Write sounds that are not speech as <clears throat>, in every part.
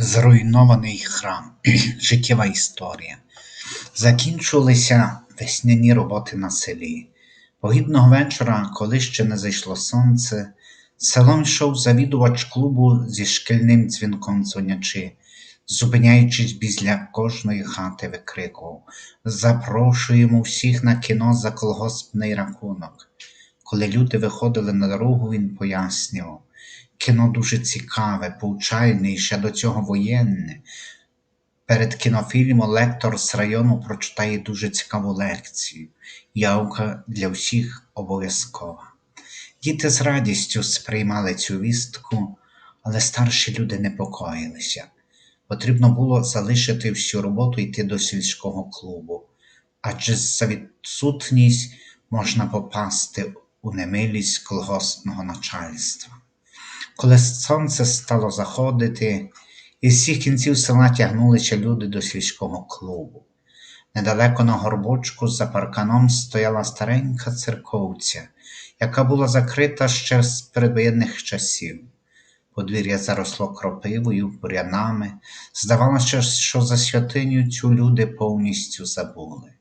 Зруйнований храм. <clears throat> Життєва історія. Закінчувалися весняні роботи на селі. Погідного вечора, коли ще не зайшло сонце, селом йшов завідувач клубу зі шкільним дзвінком дзвонячи, зупиняючись біля кожної хати, викрикував Запрошуємо всіх на кіно за колгоспний рахунок. Коли люди виходили на дорогу, він пояснював. Кіно дуже цікаве, повчальне і ще до цього воєнне. Перед кінофільмом лектор з району прочитає дуже цікаву лекцію. Явка для всіх обов'язкова. Діти з радістю сприймали цю вістку, але старші люди непокоїлися. Потрібно було залишити всю роботу і йти до сільського клубу, адже за відсутність можна попасти у немилість колгоспного начальства. Коли сонце стало заходити, із всіх кінців села тягнулися люди до сільського клубу. Недалеко на горбочку за парканом стояла старенька церковця, яка була закрита ще з передвоєнних часів. Подвір'я заросло кропивою, бурянами. Здавалося, що за святиню цю люди повністю забули.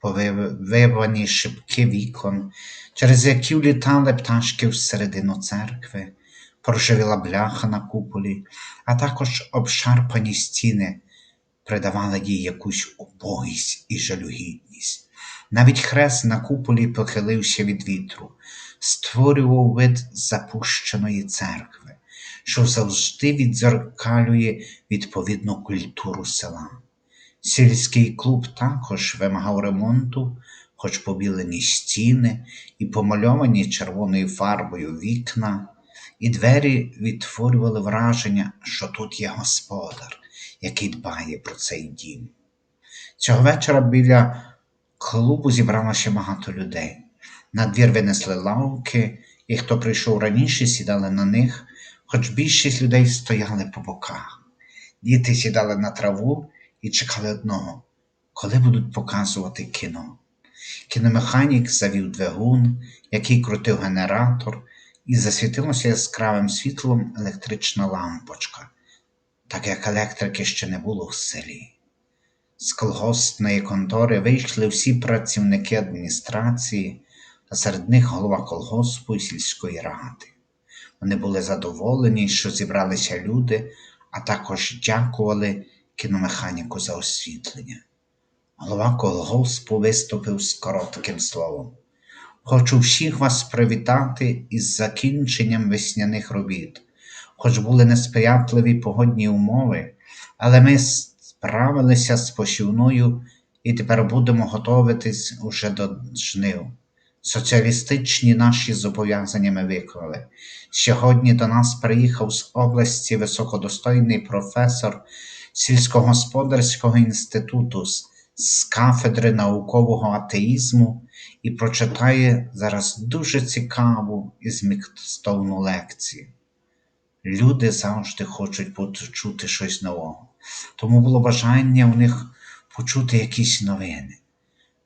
Повивані шибки вікон, через які влітали пташки всередину церкви, проживіла бляха на куполі, а також обшарпані стіни придавали їй якусь убогість і жалюгідність. Навіть хрест на куполі похилився від вітру, створював вид запущеної церкви, що завжди відзеркалює відповідну культуру села. Сільський клуб також вимагав ремонту, хоч побілені стіни і помальовані червоною фарбою вікна, і двері відтворювали враження, що тут є господар, який дбає про цей дім. Цього вечора біля клубу зібралося багато людей. На двір винесли лавки, і хто прийшов раніше, сідали на них, хоч більшість людей стояли по боках. Діти сідали на траву і чекали одного, коли будуть показувати кіно. Кіномеханік завів двигун, який крутив генератор, і засвітилося яскравим світлом електрична лампочка, так як електрики ще не було в селі. З колгоспної контори вийшли всі працівники адміністрації, а серед них голова колгоспу і сільської ради. Вони були задоволені, що зібралися люди, а також дякували кіномеханіку за освітлення. Голова колгоспу виступив з коротким словом. Хочу всіх вас привітати із закінченням весняних робіт. Хоч були несприятливі погодні умови, але ми справилися з посівною і тепер будемо готуватись уже до жнив. Соціалістичні наші зобов'язання ми виконали. Сьогодні до нас приїхав з області високодостойний професор сільськогосподарського інституту з кафедри наукового атеїзму і прочитає зараз дуже цікаву і змістовну лекцію. Люди завжди хочуть почути щось нового, тому було бажання у них почути якісь новини.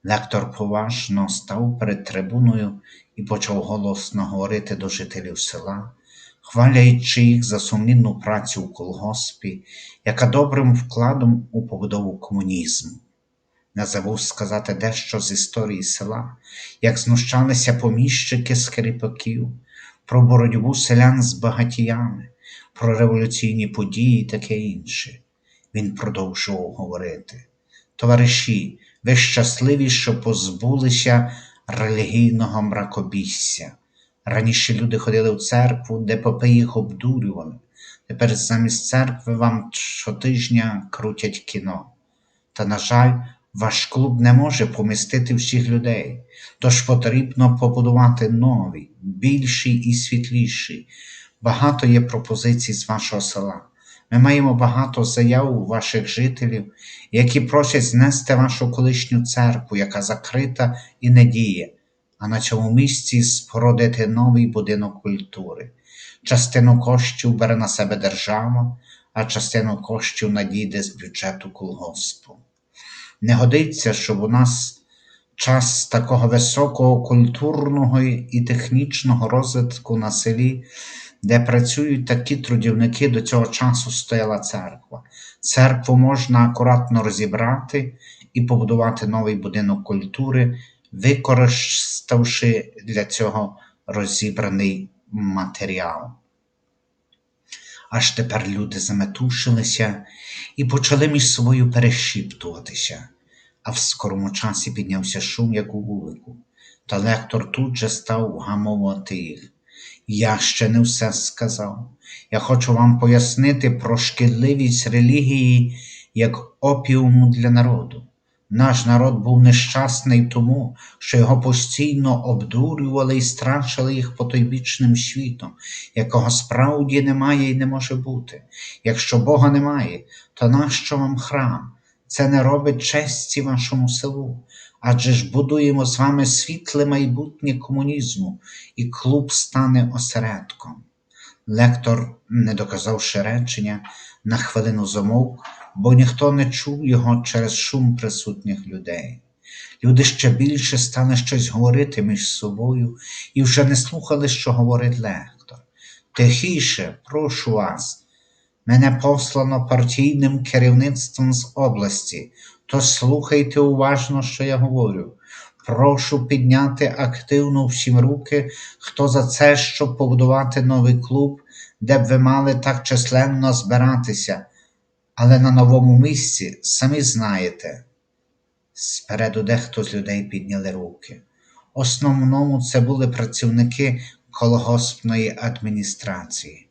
Лектор поважно став перед трибуною і почав голосно говорити до жителів села, хваляючи їх за сумлінну працю у колгоспі, яка добрим вкладом у побудову комунізму. Не забув сказати дещо з історії села, як знущалися поміщики з кріпаків, про боротьбу селян з багатіями, про революційні події і таке інше. Він продовжував говорити. Товариші, ви щасливі, що позбулися релігійного мракобісся. Раніше люди ходили в церкву, де попи їх обдурювали. Тепер замість церкви вам щотижня крутять кіно. Та, на жаль, ваш клуб не може помістити всіх людей, тож потрібно побудувати новий, більший і світліший. Багато є пропозицій з вашого села. Ми маємо багато заяв ваших жителів, які просять знести вашу колишню церкву, яка закрита і не діє, а на цьому місці спородити новий будинок культури. Частину коштів бере на себе держава, а частину коштів надійде з бюджету колгоспу. Не годиться, щоб у нас час такого високого культурного і технічного розвитку на селі де працюють такі трудівники, до цього часу стояла церква. Церкву можна акуратно розібрати і побудувати новий будинок культури, використавши для цього розібраний матеріал. Аж тепер люди заметушилися і почали між собою перешіптуватися, а в скорому часі піднявся шум, як у вулику, та лектор тут же став вгамовувати їх. Я ще не все сказав. Я хочу вам пояснити про шкідливість релігії як опіуму для народу. Наш народ був нещасний тому, що його постійно обдурювали і страшили їх потойбічним світом, якого справді немає і не може бути. Якщо Бога немає, то нащо вам храм? Це не робить честі вашому селу. Адже ж будуємо з вами світле майбутнє комунізму, і клуб стане осередком. Лектор, не доказавши речення, на хвилину замовк, бо ніхто не чув його через шум присутніх людей. Люди ще більше стали щось говорити між собою і вже не слухали, що говорить лектор. Тихіше, прошу вас, мене послано партійним керівництвом з області, то слухайте уважно, що я говорю. Прошу підняти активно всім руки, хто за це, щоб побудувати новий клуб, де б ви мали так численно збиратися, але на новому місці самі знаєте. Спереду дехто з людей підняли руки. Основному це були працівники колгоспної адміністрації.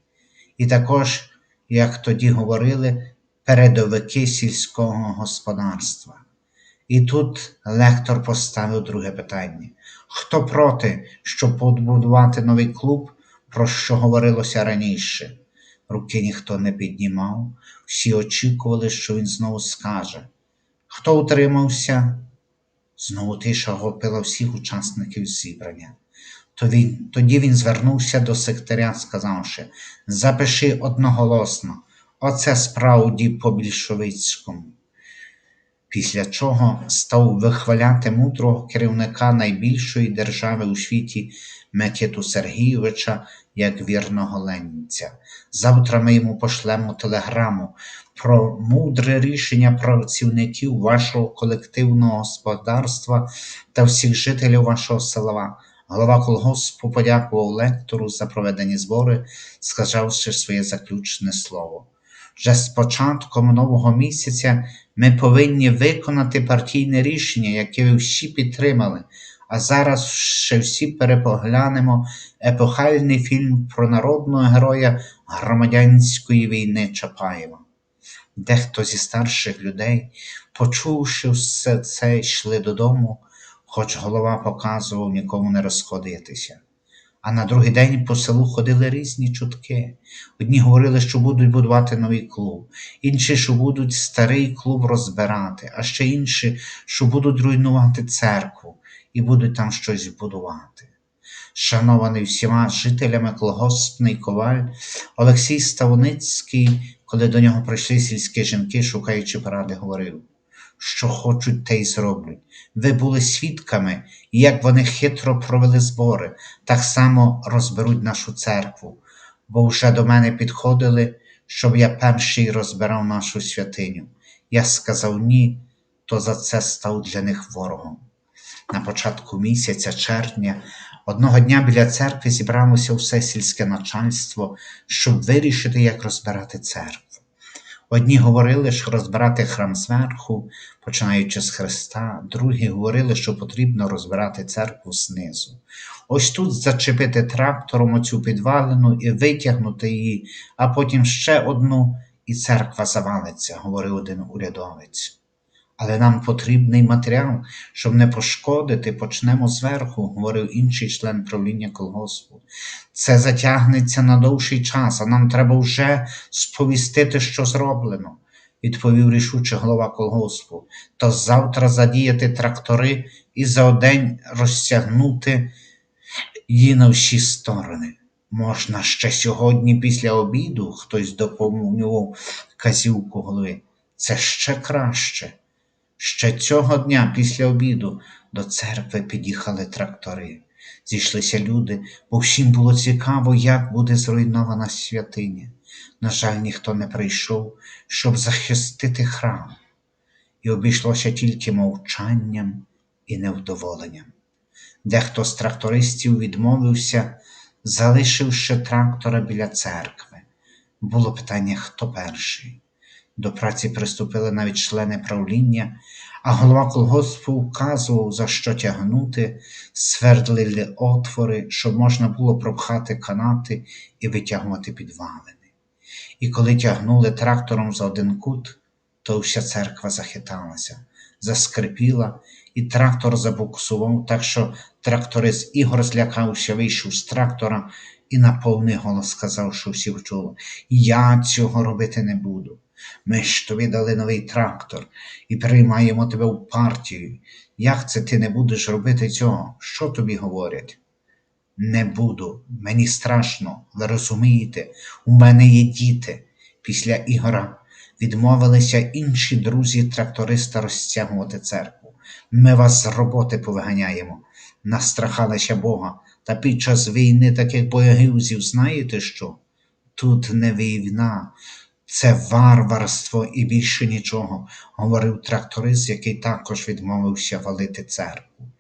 І також, як тоді говорили, передовики сільського господарства. І тут лектор поставив друге питання: хто проти, щоб побудувати новий клуб, про що говорилося раніше? Руки ніхто не піднімав, всі очікували, що він знову скаже. Хто утримався? Знову тиша охопила всіх учасників зібрання. То він, Тоді він звернувся до секретаря, сказавши Запиши одноголосно, оце справді по-більшовицькому. Після чого став вихваляти мудрого керівника найбільшої держави у світі Микиту Сергійовича як вірного ленця. Завтра ми йому пошлемо телеграму про мудре рішення працівників вашого колективного господарства та всіх жителів вашого села. Голова колгоспу подякував лектору за проведені збори, сказавши своє заключне слово. Вже з початком нового місяця ми повинні виконати партійне рішення, яке ви всі підтримали, а зараз ще всі перепоглянемо епохальний фільм про народного героя громадянської війни Чапаєва. Дехто зі старших людей, почувши все це, йшли додому, хоч голова показував нікому не розходитися. А на другий день по селу ходили різні чутки. Одні говорили, що будуть будувати новий клуб, інші, що будуть старий клуб розбирати, а ще інші, що будуть руйнувати церкву і будуть там щось будувати. Шанований всіма жителями колгоспний коваль, Олексій Ставоницький, коли до нього прийшли сільські жінки, шукаючи поради, говорив що хочуть, те й зроблять. Ви були свідками, як вони хитро провели збори, так само розберуть нашу церкву, бо вже до мене підходили, щоб я перший розбирав нашу святиню. Я сказав ні, то за це став для них ворогом. На початку місяця червня одного дня біля церкви зібралося все сільське начальство, щоб вирішити, як розбирати церкву. Одні говорили, що розбирати храм зверху, починаючи з Христа, другі говорили, що потрібно розбирати церкву знизу. Ось тут зачепити трактором оцю підвалину і витягнути її, а потім ще одну, і церква завалиться, говорив один урядовець. Але нам потрібний матеріал, щоб не пошкодити, почнемо зверху, говорив інший член правління колгоспу. Це затягнеться на довший час, а нам треба вже сповістити, що зроблено, відповів рішуче голова колгоспу. То завтра задіяти трактори і за день розтягнути її на всі сторони. Можна ще сьогодні після обіду хтось доповнював казівку голови. Це ще краще. Ще цього дня після обіду до церкви під'їхали трактори. Зійшлися люди, бо всім було цікаво, як буде зруйнована святиня. На жаль, ніхто не прийшов, щоб захистити храм, і обійшлося тільки мовчанням і невдоволенням. Дехто з трактористів відмовився, залишивши трактора біля церкви. Було питання, хто перший. До праці приступили навіть члени правління, а голова колгоспу вказував, за що тягнути, свердлили отвори, щоб можна було пропхати канати і витягувати підвалини. І коли тягнули трактором за один кут, то вся церква захиталася, заскрипіла, і трактор забуксував, так що тракторист Ігор злякався, вийшов з трактора і на повний голос сказав, що всі вчули: Я цього робити не буду. Ми ж тобі дали новий трактор і приймаємо тебе в партію. Як це ти не будеш робити цього? Що тобі говорять? Не буду, мені страшно, ви розумієте, у мене є діти. Після Ігора відмовилися інші друзі тракториста розтягувати церкву. Ми вас з роботи повиганяємо, настрахалися Бога, та під час війни таких боягузів знаєте що? Тут не війна, це варварство і більше нічого, говорив тракторист, який також відмовився валити церкву.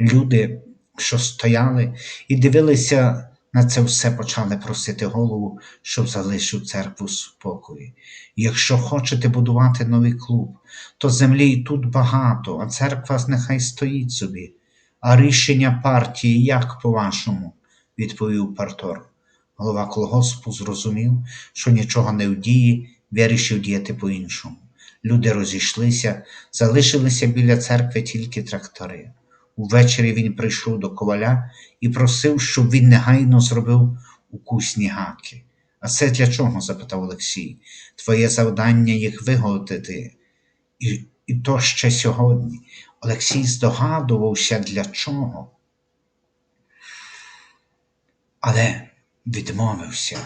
Люди, що стояли і дивилися на це все, почали просити голову, щоб залишив церкву в спокої. Якщо хочете будувати новий клуб, то землі і тут багато, а церква нехай стоїть собі. А рішення партії як по-вашому? відповів партор. Голова колгоспу зрозумів, що нічого не вдіє, вирішив діяти по-іншому. Люди розійшлися, залишилися біля церкви тільки трактори. Увечері він прийшов до коваля і просив, щоб він негайно зробив укусні гаки. А це для чого? запитав Олексій. Твоє завдання їх виготовити. І, і то ще сьогодні. Олексій здогадувався, для чого. Але відмовився.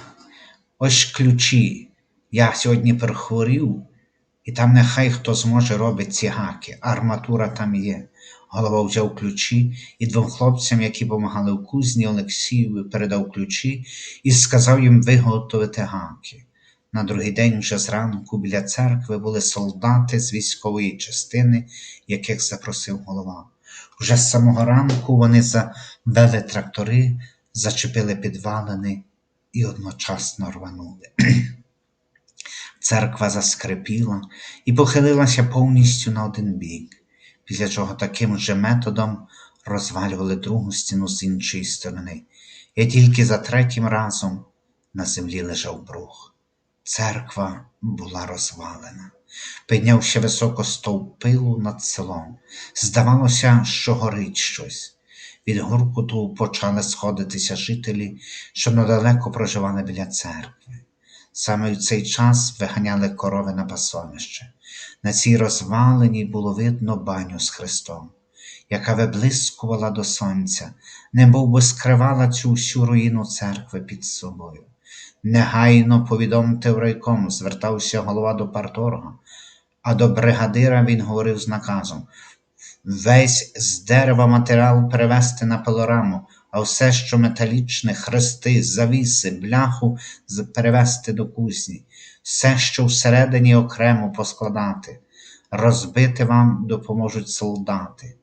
Ось ключі. Я сьогодні перехворів, і там нехай хто зможе робити ці гаки. Арматура там є. Голова взяв ключі і двом хлопцям, які помагали в кузні, Олексієві передав ключі і сказав їм виготовити гаки. На другий день вже зранку біля церкви були солдати з військової частини, яких запросив голова. Уже з самого ранку вони завели трактори, зачепили підвалини і одночасно рванули. <clears throat> Церква заскрипіла і похилилася повністю на один бік, після чого таким же методом розвалювали другу стіну з іншої сторони, і тільки за третім разом на землі лежав брух. Церква була розвалена. Піднявся високо стовп пилу над селом. Здавалося, що горить щось. Від гуркуту почали сходитися жителі, що недалеко проживали біля церкви. Саме в цей час виганяли корови на пасовище. На цій розвалині було видно баню з Христом, яка виблискувала до сонця, немов би скривала цю всю руїну церкви під собою. Негайно повідомте в райком, звертався голова до парторга, а до бригадира він говорив з наказом весь з дерева матеріал перевести на пилораму, а все, що металічне, хрести, завіси, бляху перевести до кузні, все, що всередині окремо поскладати, розбити вам допоможуть солдати.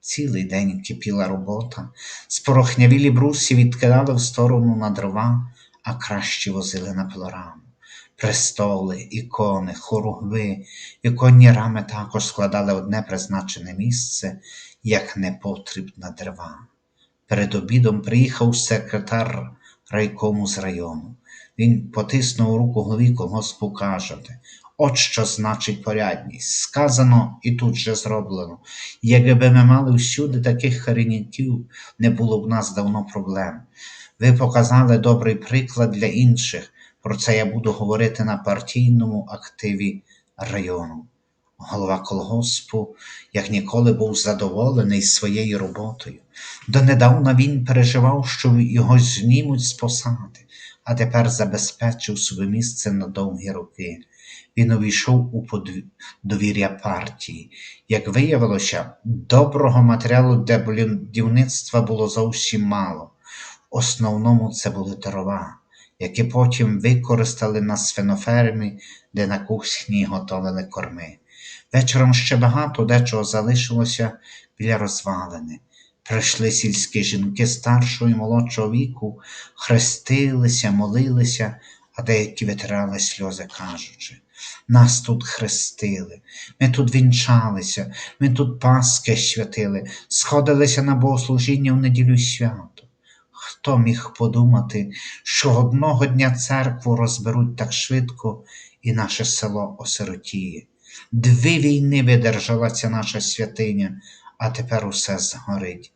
Цілий день кипіла робота, спорохнявілі брусі відкидали в сторону на дрова, а кращі возили на пилораму. Престоли, ікони, хоругви, іконні рами також складали одне призначене місце, як непотрібна дерева. Перед обідом приїхав секретар райкому з району. Він потиснув руку голові колгоспу кажете. От що значить порядність. Сказано і тут же зроблено. Якби ми мали всюди таких харінітів, не було б нас давно проблем. Ви показали добрий приклад для інших. Про це я буду говорити на партійному активі району. Голова колгоспу, як ніколи, був задоволений своєю роботою. Донедавна він переживав, що його знімуть з посади, а тепер забезпечив собі місце на довгі роки. Він увійшов у довір'я партії. Як виявилося, доброго матеріалу для будівництва було зовсім мало. В основному це були дрова, які потім використали на свинофермі, де на кухні готовили корми. Вечором ще багато дечого залишилося біля розвалини. Прийшли сільські жінки старшого і молодшого віку, хрестилися, молилися, а деякі витирали сльози, кажучи. Нас тут хрестили, ми тут вінчалися, ми тут Паски святили, сходилися на богослужіння в неділю й свято. Хто міг подумати, що одного дня церкву розберуть так швидко і наше село осиротіє. Дві війни видержала ця наша святиня, а тепер усе згорить.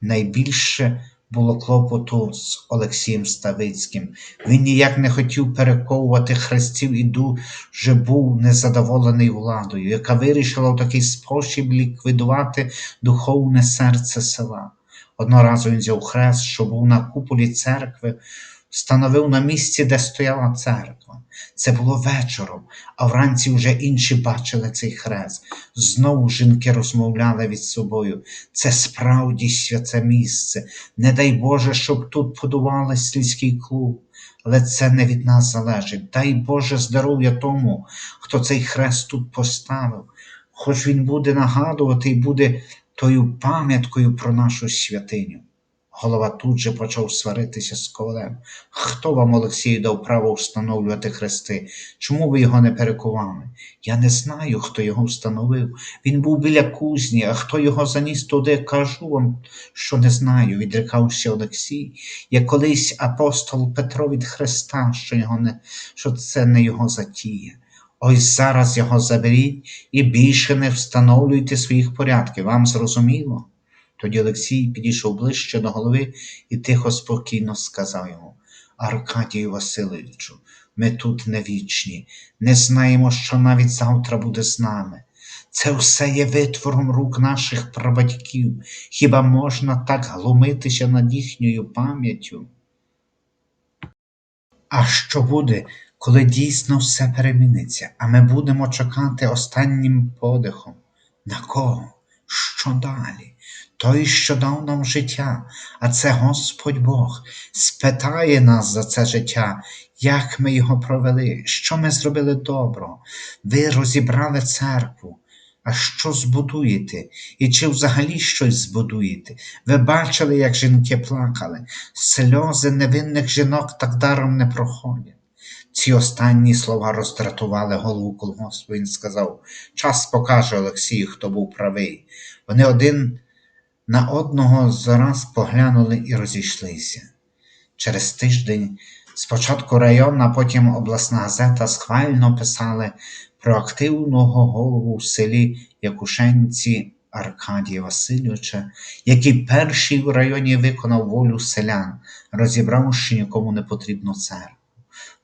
Найбільше було клопоту з Олексієм Ставицьким. Він ніяк не хотів перековувати хрестів і дуже був незадоволений владою, яка вирішила в такий спосіб ліквідувати духовне серце села. Одного разу він взяв хрест, що був на куполі церкви, встановив на місці, де стояла церква. Це було вечором, а вранці вже інші бачили цей хрест. Знову жінки розмовляли від собою. Це справді святе місце. Не дай Боже, щоб тут подували сільський клуб. Але це не від нас залежить. Дай Боже здоров'я тому, хто цей хрест тут поставив. Хоч він буде нагадувати і буде тою пам'яткою про нашу святиню. Голова тут же почав сваритися з ковалем. Хто вам, Олексію, дав право встановлювати хрести? Чому ви його не перекували? Я не знаю, хто його встановив. Він був біля кузні, а хто його заніс туди, кажу вам, що не знаю, відрікався Олексій. Як колись апостол Петро від Христа, що, його не, що це не його затія. Ось зараз його заберіть і більше не встановлюйте своїх порядків. Вам зрозуміло? Тоді Олексій підійшов ближче до голови і тихо, спокійно сказав йому Аркадію Васильовичу, ми тут не вічні, не знаємо, що навіть завтра буде з нами. Це все є витвором рук наших прабатьків. Хіба можна так глумитися над їхньою пам'яттю? А що буде, коли дійсно все переміниться, а ми будемо чекати останнім подихом? На кого? Що далі? Той, що дав нам життя, а це Господь Бог, спитає нас за це життя, як ми його провели, що ми зробили доброго. Ви розібрали церкву. А що збудуєте? І чи взагалі щось збудуєте? Ви бачили, як жінки плакали, сльози невинних жінок так даром не проходять. Ці останні слова роздратували голову колгоспу. Він сказав: час покаже Олексію, хто був правий. Вони один на одного зараз поглянули і розійшлися. Через тиждень спочатку районна, потім обласна газета схвально писали про активного голову в селі Якушенці Аркадія Васильовича, який перший в районі виконав волю селян, розібравши нікому не потрібну церкву.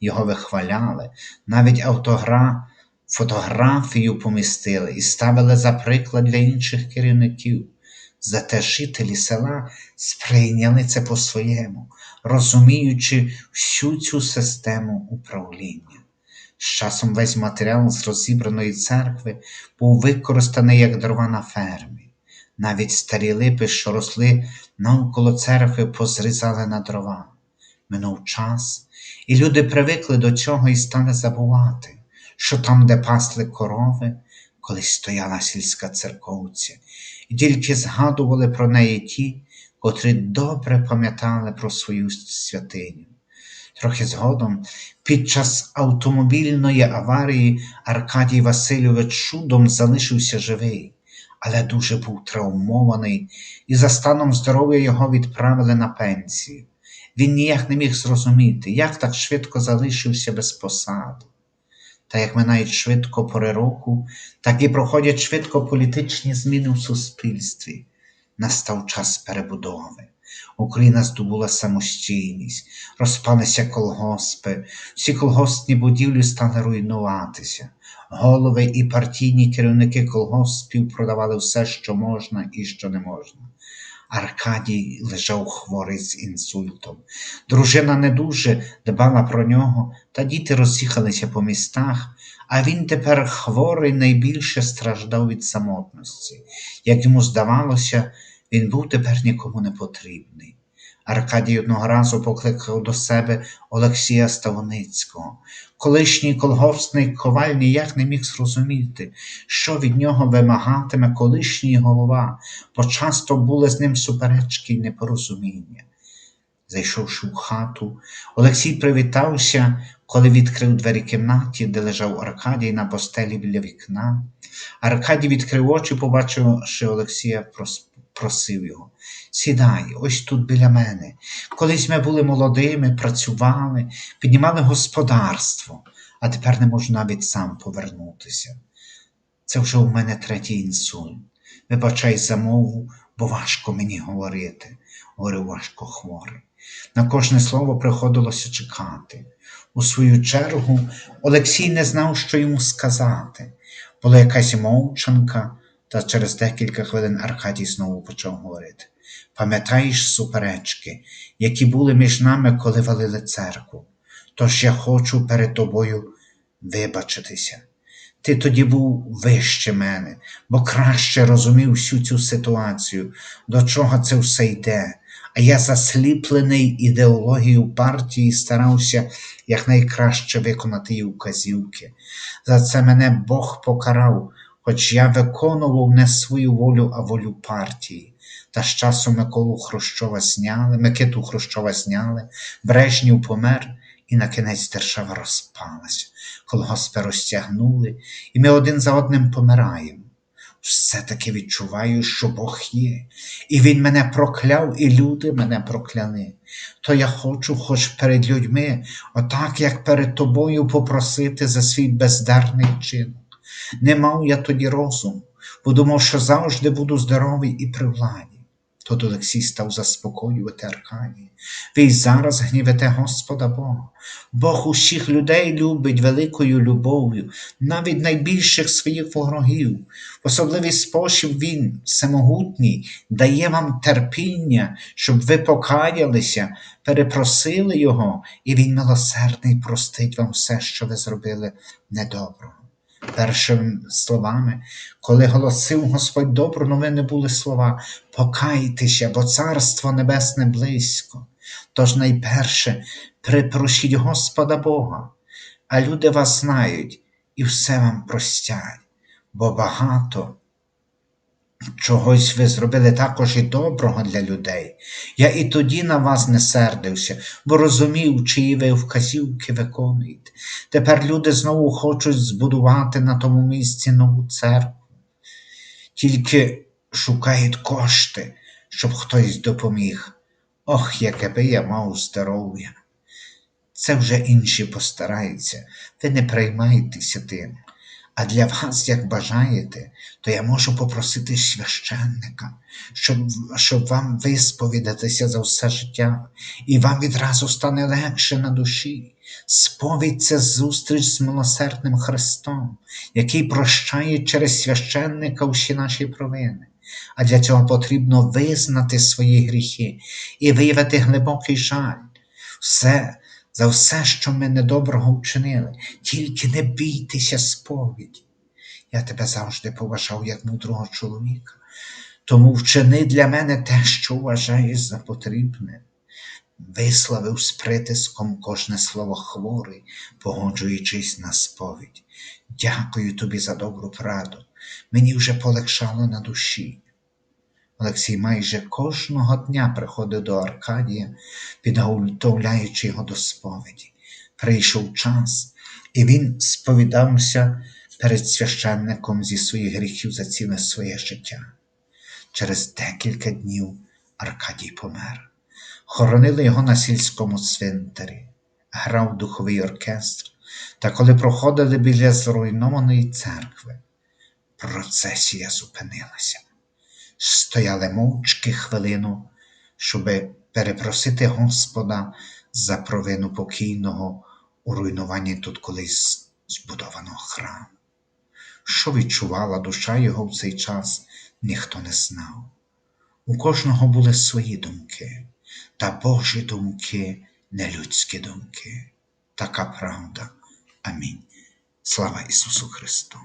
Його вихваляли, навіть автограф, фотографію помістили і ставили за приклад для інших керівників. Зате жителі села сприйняли це по-своєму, розуміючи всю цю систему управління. З часом весь матеріал з розібраної церкви був використаний як дрова на фермі. Навіть старі липи, що росли навколо церкви, позрізали на дрова. Минув час, і люди привикли до цього і стали забувати, що там, де пасли корови, колись стояла сільська церковця, і тільки згадували про неї ті, котрі добре пам'ятали про свою святиню. Трохи згодом, під час автомобільної аварії, Аркадій Васильович чудом залишився живий, але дуже був травмований, і за станом здоров'я його відправили на пенсію. Він ніяк не міг зрозуміти, як так швидко залишився без посади. Та як минають швидко пори року, так і проходять швидко політичні зміни в суспільстві. Настав час перебудови. Україна здобула самостійність, розпалися колгоспи, всі колгоспні будівлі стали руйнуватися. Голови і партійні керівники колгоспів продавали все, що можна і що не можна. Аркадій лежав хворий з інсультом. Дружина не дуже дбала про нього, та діти розсіхалися по містах, а він тепер хворий найбільше страждав від самотності. Як йому здавалося, він був тепер нікому не потрібний. Аркадій одного разу покликав до себе Олексія Ставоницького. Колишній колгоспний коваль ніяк не міг зрозуміти, що від нього вимагатиме колишній голова, бо часто були з ним суперечки й непорозуміння. Зайшовши в хату, Олексій привітався, коли відкрив двері кімнаті, де лежав Аркадій на постелі біля вікна. Аркадій відкрив очі, побачивши Олексія, прос- просив його. Сідай, ось тут біля мене. Колись ми були молодими, працювали, піднімали господарство, а тепер не можу навіть сам повернутися. Це вже у мене третій інсульт. Вибачай за мову, бо важко мені говорити, говорив важко хворий. На кожне слово приходилося чекати. У свою чергу Олексій не знав, що йому сказати. Була якась мовчанка, та через декілька хвилин Аркадій знову почав говорити. Пам'ятаєш суперечки, які були між нами, коли валили церкву? Тож я хочу перед тобою вибачитися. Ти тоді був вище мене, бо краще розумів всю цю ситуацію, до чого це все йде. А я, засліплений ідеологією партії, старався якнайкраще виконати її указівки. За це мене Бог покарав, хоч я виконував не свою волю, а волю партії. Та з часом Миколу Хрущова зняли, Микиту Хрущова зняли, Брежнів помер, і на кінець держава розпалася. Колгоспи розтягнули, і ми один за одним помираємо. Все-таки відчуваю, що Бог є, і Він мене прокляв, і люди мене прокляли. То я хочу, хоч перед людьми, отак як перед тобою, попросити за свій бездарний чинок. Не мав я тоді розуму, бо думав, що завжди буду здоровий і при владі. Тут Олексій став заспокоювати Аркадія. Ви й зараз гнівите Господа Бога. Бог усіх людей любить великою любов'ю, навіть найбільших своїх ворогів. Особливий спосіб Він, всемогутній, дає вам терпіння, щоб ви покаялися, перепросили Його, і Він милосердний простить вам все, що ви зробили недоброго. Першими словами, коли голосив Господь добру новини були слова Покайтеся, бо Царство Небесне близько. Тож найперше припрошіть Господа Бога, а люди вас знають і все вам простять, бо багато чогось ви зробили також і доброго для людей. Я і тоді на вас не сердився, бо розумів, чиї ви вказівки виконуєте. Тепер люди знову хочуть збудувати на тому місці нову церкву. Тільки шукають кошти, щоб хтось допоміг. Ох, яке би я мав здоров'я. Це вже інші постараються, ви не приймайтеся тим. А для вас, як бажаєте, то я можу попросити священника, щоб, щоб вам висповідатися за все життя, і вам відразу стане легше на душі. Сповідь це зустріч з милосердним Христом, який прощає через священника всі наші провини. А для цього потрібно визнати свої гріхи і виявити глибокий жаль. Все за все, що ми недоброго вчинили, тільки не бійтеся сповіді. Я тебе завжди поважав як мудрого чоловіка, тому вчини для мене те, що вважаєш за потрібне. Висловив з притиском кожне слово хворий, погоджуючись на сповідь. Дякую тобі за добру праду. Мені вже полегшало на душі. Олексій майже кожного дня приходив до Аркадія, підготовляючи його до сповіді. Прийшов час, і він сповідався перед священником зі своїх гріхів за ціле своє життя. Через декілька днів Аркадій помер. Хоронили його на сільському цвинтарі, грав духовий оркестр, та коли проходили біля зруйнованої церкви, процесія зупинилася стояли мовчки хвилину, щоби перепросити Господа за провину покійного у руйнуванні тут колись збудованого храму. Що відчувала душа його в цей час, ніхто не знав. У кожного були свої думки, та Божі думки не людські думки. Така правда. Амінь. Слава Ісусу Христу!